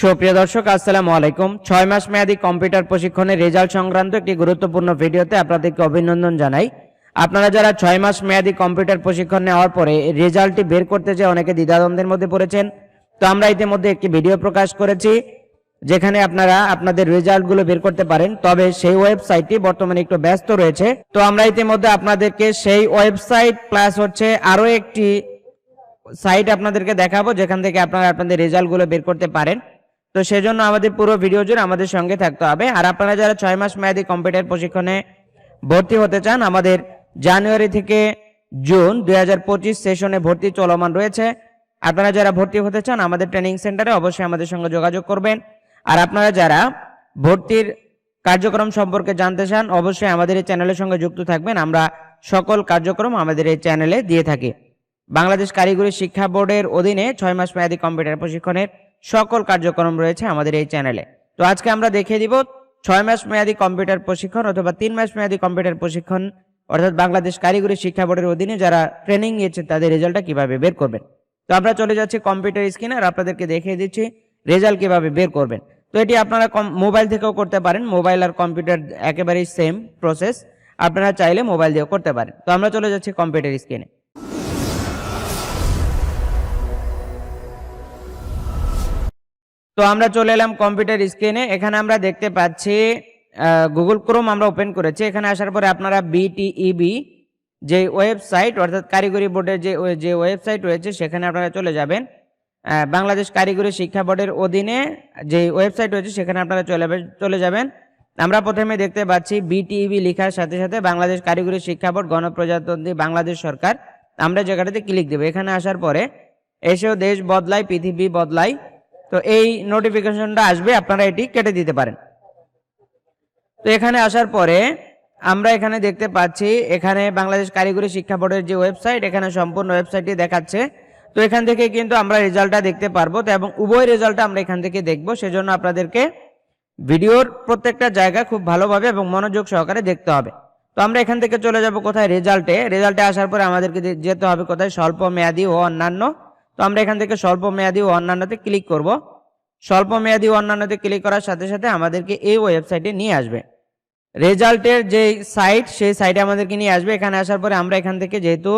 সুপ্রিয় দর্শক, আসসালামু আলাইকুম। ছয় মাস মেয়াদী কম্পিউটার প্রশিক্ষণের রেজাল্ট সংক্রান্ত একটি গুরুত্বপূর্ণ ভিডিওতে আপনাদেরকে অভিনন্দন জানাই। আপনারা যারা ছয় মাস মেয়াদী কম্পিউটার প্রশিক্ষণ নেওয়ার পরে রেজাল্টটি বের করতে যে অনেকে দ্বিধাদ্বন্দ্বের মধ্যে পড়েছেন, তো আমরা ইতিমধ্যে একটি ভিডিও প্রকাশ করেছি, যেখানে আপনারা আপনাদের রেজাল্টগুলো বের করতে পারেন, তবে সেই ওয়েবসাইটটি বর্তমানে একটু ব্যস্ত রয়েছে। তো আমরা ইতিমধ্যে আপনাদেরকে সেই ওয়েবসাইট প্লাস হচ্ছে আরও একটি সাইট আপনাদেরকে দেখাবো, যেখান থেকে আপনারা আপনাদের রেজাল্টগুলো বের করতে পারেন। তো সেজন্য আমাদের পুরো ভিডিও জুড়ে আমাদের সঙ্গে থাকতে হবে। আর আপনারা যারা ছয় মাস মেয়াদী কম্পিউটার প্রশিক্ষণে ভর্তি হতে চান, আমাদের জানুয়ারি থেকে জুন দু হাজার পঁচিশ সেশনে ভর্তি চলমান রয়েছে। আপনারা যারা ভর্তি হতে চান, আমাদের ট্রেনিং সেন্টারে অবশ্যই আমাদের সঙ্গে যোগাযোগ করবেন। আর আপনারা যারা ভর্তির কার্যক্রম সম্পর্কে জানতে চান, অবশ্যই আমাদের এই চ্যানেলের সঙ্গে যুক্ত থাকবেন। আমরা সকল কার্যক্রম আমাদের এই চ্যানেলে দিয়ে থাকি। বাংলাদেশ কারিগরি শিক্ষা বোর্ডের অধীনে ছয় মাস মেয়াদী কম্পিউটার প্রশিক্ষণের সকল কার্যক্রম রয়েছে আমাদের এই চ্যানেলে। তো আজকে আমরা দেখিয়ে দিব ছয় মাস মেয়াদী কম্পিউটার প্রশিক্ষণ অথবা তিন মাস মেয়াদী কম্পিউটার প্রশিক্ষণ, অর্থাৎ বাংলাদেশ কারিগরি শিক্ষা বোর্ডের অধীনে যারা ট্রেনিং নিয়েছে তাদের রেজাল্টটা কীভাবে বের করবেন। তো আমরা চলে যাচ্ছি কম্পিউটার স্ক্রিনে আর আপনাদেরকে দেখিয়ে দিচ্ছি রেজাল্ট কীভাবে বের করবেন। তো এটি আপনারা মোবাইল থেকেও করতে পারেন, মোবাইল আর কম্পিউটার একেবারেই সেম প্রসেস আপনারা চাইলে মোবাইল দিয়েও করতে পারেন। তো আমরা চলে যাচ্ছি কম্পিউটার স্ক্রিনে। তো আমরা চলে এলাম কম্পিউটার স্ক্রিনে এখানে আমরা দেখতে পাচ্ছি গুগল ক্রোম আমরা ওপেন করেছি। এখানে আসার পরে আপনারা বিটিইবি যে ওয়েবসাইট অর্থাৎ কারিগরি বোর্ডের যে যে ওয়েবসাইট রয়েছে, সেখানে আপনারা চলে যাবেন। বাংলাদেশ কারিগরি শিক্ষা বোর্ডের অধীনে যে ওয়েবসাইট রয়েছে, সেখানে আপনারা চলে চলে যাবেন। আমরা প্রথমে দেখতে পাচ্ছি বিটিইবি লেখার সাথে সাথে বাংলাদেশ কারিগরি শিক্ষা বোর্ড গণপ্রজাতন্ত্রী বাংলাদেশ সরকার। আমরা জায়গাটাতে ক্লিক দেবো। এখানে আসার পরে এসেও দেশ বদলায়, পৃথিবী বদলায়। তো এই নোটিফিকেশনটা আসবে, আপনারা এটি কেটে দিতে পারেন। তো এখানে আসার পরে আমরা এখানে দেখতে পাচ্ছি, এখানে বাংলাদেশ কারিগরি শিক্ষা বোর্ডের যে ওয়েবসাইট এখানে সম্পূর্ণ ওয়েবসাইটটি দেখাচ্ছে। তো এখান থেকে কিন্তু আমরা রেজাল্টটা দেখতে পারব, তো এবং উভয় রেজাল্টটা আমরা এখান থেকে দেখব। সেজন্য আপনাদেরকে ভিডিওর প্রত্যেকটা জায়গা খুব ভালোভাবে এবং মনোযোগ সহকারে দেখতে হবে। তো আমরা এখান থেকে চলে যাব কোথায়? রেজাল্টে। রেজাল্টে আসার পরে আমাদেরকে যেতে হবে কোথায়? স্বল্প মেয়াদি ও অন্যান্য তো আমরা এখান থেকে স্বল্প মেয়াদী ও অন্যান্যতে ক্লিক করব। স্বল্প মেয়াদী ও অন্যান্যতে ক্লিক করার সাথে সাথে আমাদেরকে এই ওয়েবসাইটে নিয়ে আসবে। রেজাল্টের যে সাইট সেই সাইটে আমাদেরকে নিয়ে আসবে। এখানে আসার পরে আমরা এখান থেকে যেহেতু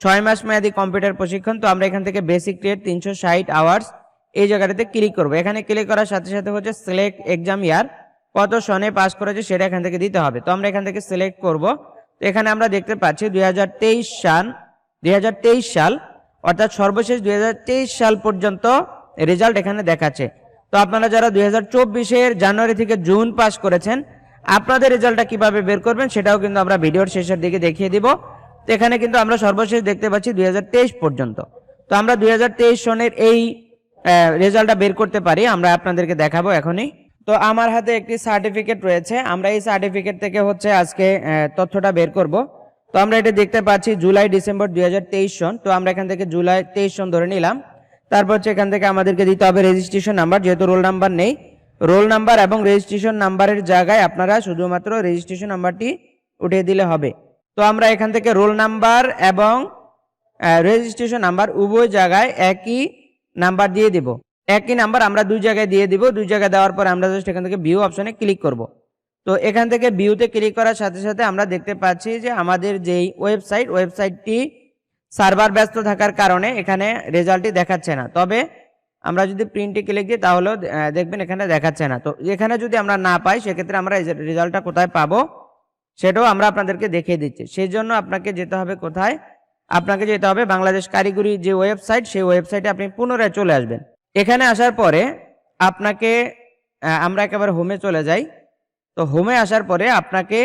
ছয় মাস মেয়াদী কম্পিউটার প্রশিক্ষণ, তো আমরা এখান থেকে বেসিক রেট তিনশো ষাট আওয়ার্স এই জায়গাটাতে ক্লিক করব। এখানে ক্লিক করার সাথে সাথে হচ্ছে সিলেক্ট এক্সাম ইয়ার কত সনে পাস করেছে সেটা এখান থেকে দিতে হবে। তো আমরা এখান থেকে সিলেক্ট করব। তো এখানে আমরা দেখতে পাচ্ছি দুই হাজার তেইশ সাল, দুই হাজার তেইশ সাল অর্থাৎ সর্বশেষ দু হাজার তেইশ সাল পর্যন্ত রেজাল্ট এখানে দেখাচ্ছে। তো আপনারা যারা দুই হাজার জানুয়ারি থেকে জুন পাস করেছেন, আপনাদের রেজাল্টটা কীভাবে বের করবেন সেটাও কিন্তু আমরা ভিডিওর শেষের দিকে দেখিয়ে দিব। তো এখানে কিন্তু আমরা সর্বশেষ দেখতে পাচ্ছি দুই হাজার তেইশ পর্যন্ত। তো আমরা দুই হাজার তেইশ সনের এই রেজাল্টটা বের করতে পারি, আমরা আপনাদেরকে দেখাবো এখনই। তো আমার হাতে একটি সার্টিফিকেট রয়েছে, আমরা এই সার্টিফিকেট থেকে হচ্ছে আজকে তথ্যটা বের করব। তো আমরা এটা দেখতে পাচ্ছি জুলাই, ডিসেম্বর দু হাজার তেইশ সন। তো আমরা এখান থেকে জুলাই তেইশ সন ধরে নিলাম। তারপর হচ্ছে এখান থেকে আমাদেরকে দিতে হবে রেজিস্ট্রেশন নাম্বার যেহেতু রোল নাম্বার নেই। রোল নাম্বার এবং রেজিস্ট্রেশন নাম্বারের জায়গায় আপনারা শুধুমাত্র রেজিস্ট্রেশন নাম্বারটি উঠিয়ে দিলে হবে। তো আমরা এখান থেকে রোল নাম্বার এবং রেজিস্ট্রেশন নাম্বার উভয় জায়গায় একই নাম্বার দিয়ে দিব। একই নাম্বার আমরা দুই জায়গায় দিয়ে দিব। দুই জায়গায় দেওয়ার পর আমরা জাস্ট এখান থেকে ভিউ অপশনে ক্লিক করব। তো এখান থেকে ভিউতে ক্লিক করার সাথে সাথে আমরা দেখতে পাচ্ছি যে আমাদের যেই ওয়েবসাইট ওয়েবসাইটটি সার্ভার ব্যস্ত থাকার কারণে এখানে রেজাল্টটি দেখাচ্ছে না। তবে আমরা যদি প্রিন্টে ক্লিক দিই তাহলেও দেখবেন এখানে দেখাচ্ছে না। তো এখানে যদি আমরা না পাই, সেক্ষেত্রে আমরা রেজাল্টটা কোথায় পাবো, সেটাও আমরা আপনাদেরকে দেখিয়ে দিচ্ছি। সেই জন্য আপনাকে যেতে হবে কোথায়? আপনাকে যেতে হবে বাংলাদেশ কারিগরি যে ওয়েবসাইট সেই ওয়েবসাইটে আপনি পুনরায় চলে আসবেন। এখানে আসার পরে আপনাকে আমরা একেবারে হোমে চলে যাই। তো হোমে আসার পরে আপনাকে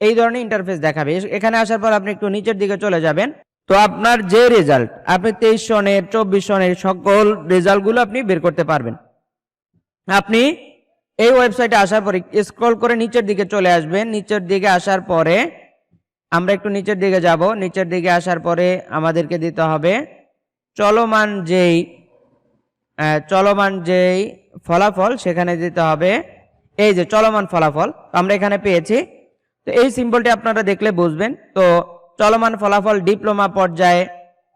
এই ধরনের ইন্টারফেস দেখাবে। এখানে আসার পর আপনি একটু নিচের দিকে চলে যাবেন। তো আপনার যে রেজাল্ট আপনি তেইশ সনের, চব্বিশ সনের সকল রেজাল্টগুলো আপনি বের করতে পারবেন। আপনি এই ওয়েবসাইটে আসার পরে স্ক্রল করে নিচের দিকে চলে আসবেন। নিচের দিকে আসার পরে আমরা একটু নিচের দিকে যাব। নিচের দিকে আসার পরে আমাদেরকে দিতে হবে চলমান যেই চলমান যেই ফলাফল, সেখানে দিতে হবে এই যে চলমান ফলাফল, আমরা এখানে পেয়েছি। তো এই সিম্বলটি আপনারা দেখলে বুঝবেন। তো চলমান ফলাফল ডিপ্লোমা পর্যায়ে,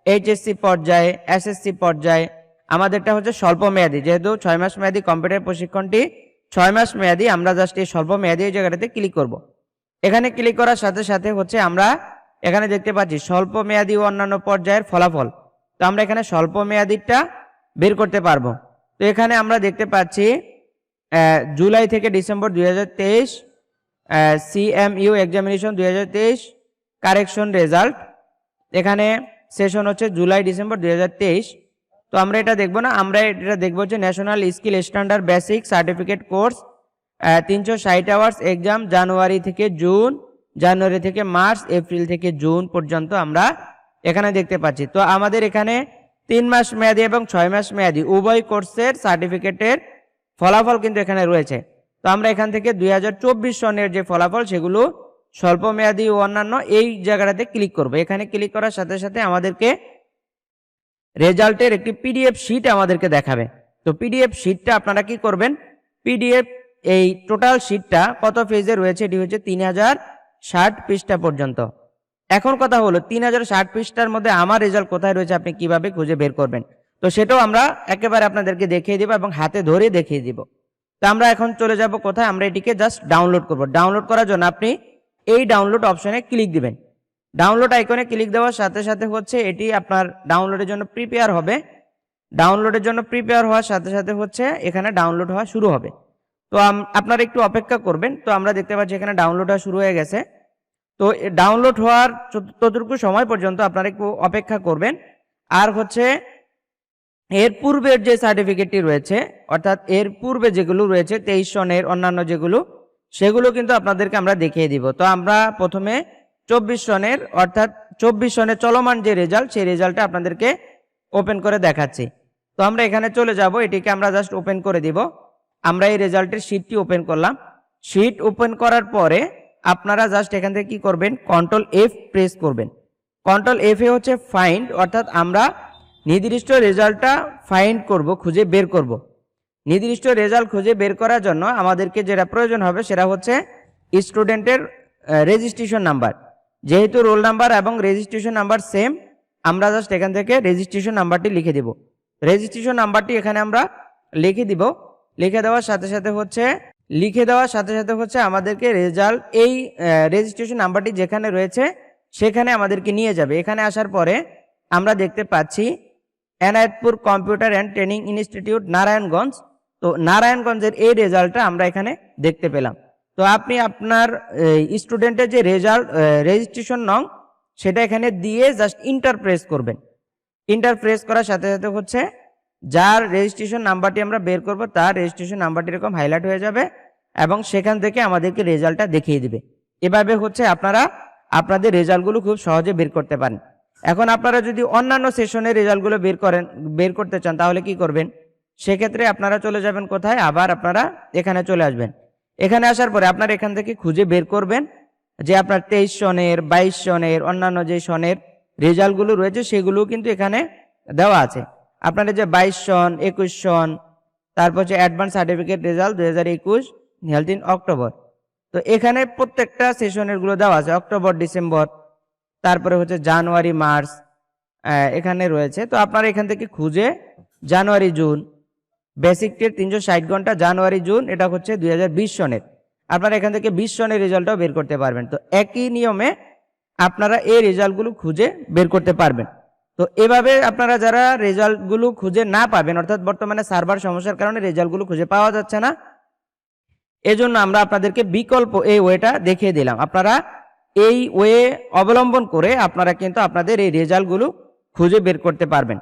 এইচএসসি পর্যায়ে, এসএসসি পর্যায়ে, আমাদেরটা হচ্ছে স্বল্প মেয়াদি যেহেতু ছয় মাস মেয়াদি কম্পিউটার প্রশিক্ষণটি, ছয় মাস মেয়াদি আমরা জাস্ট এই স্বল্প মেয়াদি এই জায়গাটাতে ক্লিক করব। এখানে ক্লিক করার সাথে সাথে হচ্ছে আমরা এখানে দেখতে পাচ্ছি স্বল্প মেয়াদি ও অন্যান্য পর্যায়ের ফলাফল। তো আমরা এখানে স্বল্প মেয়াদিটা বের করতে পারব। তো এখানে আমরা দেখতে পাচ্ছি জুলাই থেকে ডিসেম্বর দুই হাজার তেইশ সিএমইউ এক্সামিনেশন দুই হাজার তেইশ কারেকশন রেজাল্ট এখানে সেশন হচ্ছে জুলাই, ডিসেম্বর দুই হাজার তেইশ। তো আমরা এটা দেখব না, আমরা এটা দেখব হচ্ছে national skill standard basic certificate course তিনশো ষাট আওয়ার্স এক্সাম জানুয়ারি থেকে জুন, জানুয়ারি থেকে মার্চ, এপ্রিল থেকে জুন পর্যন্ত আমরা এখানে দেখতে পাচ্ছি। তো আমাদের এখানে তিন মাস মেয়াদি এবং ছয় মাস মেয়াদি, উভয় কোর্সের সার্টিফিকেটের ফলাফল কিন্তু এখানে রয়েছে। তো আমরা এখান থেকে দুই সনের যে ফলাফল, সেগুলো স্বল্প মেয়াদি ও অন্যান্য এই জায়গাটাতে ক্লিক করব। এখানে ক্লিক করার সাথে সাথে আমাদেরকে রেজাল্টের একটি পিডিএফ শিট আমাদেরকে দেখাবে। তো পিডিএফ শিটটা আপনারা কি করবেন? পিডিএফ এই টোটাল শিটটা কত পেজে রয়েছে? এটি হচ্ছে তিন হাজার ষাট পৃষ্ঠা পর্যন্ত। এখন কথা হলো, তিন হাজার ষাট পৃষ্ঠার মধ্যে আমার রেজাল্ট কোথায় রয়েছে? আপনি কীভাবে খুঁজে বের করবেন? তো সেটাও আমরা একেবারে আপনাদেরকে দেখিয়ে দেবো এবং হাতে ধরে দেখিয়ে দিব। তো আমরা এখন চলে যাব কোথায়? আমরা এটিকে জাস্ট ডাউনলোড করব। ডাউনলোড করার জন্য আপনি এই ডাউনলোড অপশনে ক্লিক দিবেন। ডাউনলোড আইকনে ক্লিক দেওয়ার সাথে সাথে হচ্ছে এটি আপনার ডাউনলোডের জন্য প্রিপেয়ার হবে। ডাউনলোডের জন্য প্রিপেয়ার হওয়ার সাথে সাথে হচ্ছে এখানে ডাউনলোড হওয়া শুরু হবে। তো আপনারা একটু অপেক্ষা করবেন। তো আমরা দেখতে পাচ্ছি এখানে ডাউনলোড হওয়া শুরু হয়ে গেছে। তো ডাউনলোড হওয়ার ততটুকু সময় পর্যন্ত আপনারা একটু অপেক্ষা করবেন। আর হচ্ছে এর পূর্বের যে সার্টিফিকেটটি রয়েছে, অর্থাৎ এর পূর্বে যেগুলো রয়েছে, তেইশ সনের অন্যান্য যেগুলো, সেগুলো কিন্তু আপনাদেরকে আমরা দেখিয়ে দিব। তো আমরা প্রথমে চব্বিশ সনের, অর্থাৎ চব্বিশ সনের চলমান যে রেজাল্ট, সেই রেজাল্টটা আপনাদেরকে ওপেন করে দেখাচ্ছি। তো আমরা এখানে চলে যাব, এটিকে আমরা জাস্ট ওপেন করে দিব। আমরা এই রেজাল্টের শিটটি ওপেন করলাম। শিট ওপেন করার পরে আপনারা জাস্ট এখান থেকে কি করবেন? কন্ট্রোল এফ প্রেস করবেন। কন্ট্রোল এফ এ হচ্ছে ফাইন্ড অর্থাৎ আমরা নির্দিষ্ট রেজাল্টটা ফাইন্ড করব, খুঁজে বের করব। নির্দিষ্ট রেজাল্ট খুঁজে বের করার জন্য আমাদেরকে যেটা প্রয়োজন হবে সেটা হচ্ছে স্টুডেন্টের রেজিস্ট্রেশন নাম্বার যেহেতু রোল নাম্বার এবং রেজিস্ট্রেশন নাম্বার সেম আমরা জাস্ট এখান থেকে রেজিস্ট্রেশন নাম্বারটি লিখে দিব। রেজিস্ট্রেশন নাম্বারটি এখানে আমরা লিখে দিব। লিখে দেওয়ার সাথে সাথে হচ্ছে, লিখে দেওয়ার সাথে সাথে হচ্ছে আমাদেরকে রেজাল্ট এই রেজিস্ট্রেশন নাম্বারটি যেখানে রয়েছে, সেখানে আমাদেরকে নিয়ে যাবে। এখানে আসার পরে আমরা দেখতে পাচ্ছি Enayetpur computer and training institute Narayanganj. তো নারায়ণগঞ্জের এই রেজাল্টটা আমরা এখানে দেখতে পেলাম। তো আপনি আপনার স্টুডেন্টের যে রেজাল্ট রেজিস্ট্রেশন নং, সেটা এখানে দিয়ে জাস্ট ইন্টার প্রেস করবেন। ইন্টার প্রেস করার সাথে সাথে হচ্ছে যার রেজিস্ট্রেশন নাম্বারটি আমরা বের করব, তার রেজিস্ট্রেশন নাম্বারটি এরকম হাইলাইট হয়ে যাবে এবং সেখান থেকে আমাদেরকে রেজাল্টটা দেখিয়ে দিবে। এভাবে হচ্ছে আপনারা, আপনাদের রেজাল্টগুলো খুব সহজে বের করতে পারেন। এখন আপনারা যদি অন্যান্য সেশনের রেজাল্টগুলো বের করেন, বের করতে চান, তাহলে কি করবেন? সেক্ষেত্রে আপনারা চলে যাবেন কোথায়? আবার আপনারা এখানে চলে আসবেন। এখানে আসার পরে আপনারা এখান থেকে খুঁজে বের করবেন যে আপনার তেইশ সনের, বাইশ সনের, অন্যান্য যে সনের রেজাল্টগুলো রয়েছে সেগুলো কিন্তু এখানে দেওয়া আছে। আপনারা যে বাইশ সন, একুশ সন, তারপর হচ্ছে অ্যাডভান্স সার্টিফিকেট রেজাল্ট দু হাজার একুশ হেলথ ইন অক্টোবর তো এখানে প্রত্যেকটা সেশনেরগুলো দেওয়া আছে অক্টোবর ডিসেম্বর তারপরে হচ্ছে জানুয়ারি, মার্চ এখানে রয়েছে। তো আপনারা এখান থেকে খুঁজে জানুয়ারি, জুন বেসিক বেসিকটির তিনশো ষাট ঘণ্টা জানুয়ারি, জুন, এটা হচ্ছে দুই সনের। আপনারা এখান থেকে বিশ সনের রেজাল্টটাও বের করতে পারবেন। তো একই নিয়মে আপনারা এই রেজাল্টগুলো খুঁজে বের করতে পারবেন। তো এভাবে আপনারা যারা রেজাল্টগুলো খুঁজে না পাবেন, অর্থাৎ বর্তমানে সার্ভার সমস্যার কারণে রেজাল্টগুলো খুঁজে পাওয়া যাচ্ছে না, এজন্য আমরা আপনাদেরকে বিকল্প এই ওয়েটা দেখিয়ে দিলাম। আপনারা এই ওয়ে অবলম্বন করে আপনারা কিন্তু আপনাদের এই রেজাল্টগুলো খুঁজে বের করতে পারবেন।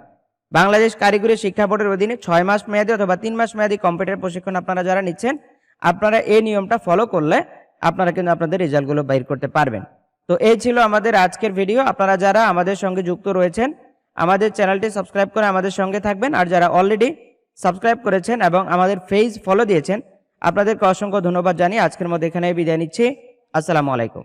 বাংলাদেশ কারিগরি শিক্ষা বোর্ডের অধীনে ছয় মাস মেয়াদী অথবা তিন মাস মেয়াদী কম্পিউটার প্রশিক্ষণ আপনারা যারা নিচ্ছেন, আপনারা এই নিয়মটা ফলো করলে আপনারা কিন্তু আপনাদের রেজাল্টগুলো বের করতে পারবেন। তো এই ছিল আমাদের আজকের ভিডিও আপনারা যারা আমাদের সঙ্গে যুক্ত রয়েছেন, আমাদের চ্যানেলটি সাবস্ক্রাইব করে আমাদের সঙ্গে থাকবেন। আর যারা অলরেডি সাবস্ক্রাইব করেছেন এবং আমাদের পেজ ফলো দিয়েছেন, আপনাদেরকে অসংখ্য ধন্যবাদ জানিয়ে আজকের মধ্যে এখানে বিদায় নিচ্ছি। আসসালামু আলাইকুম।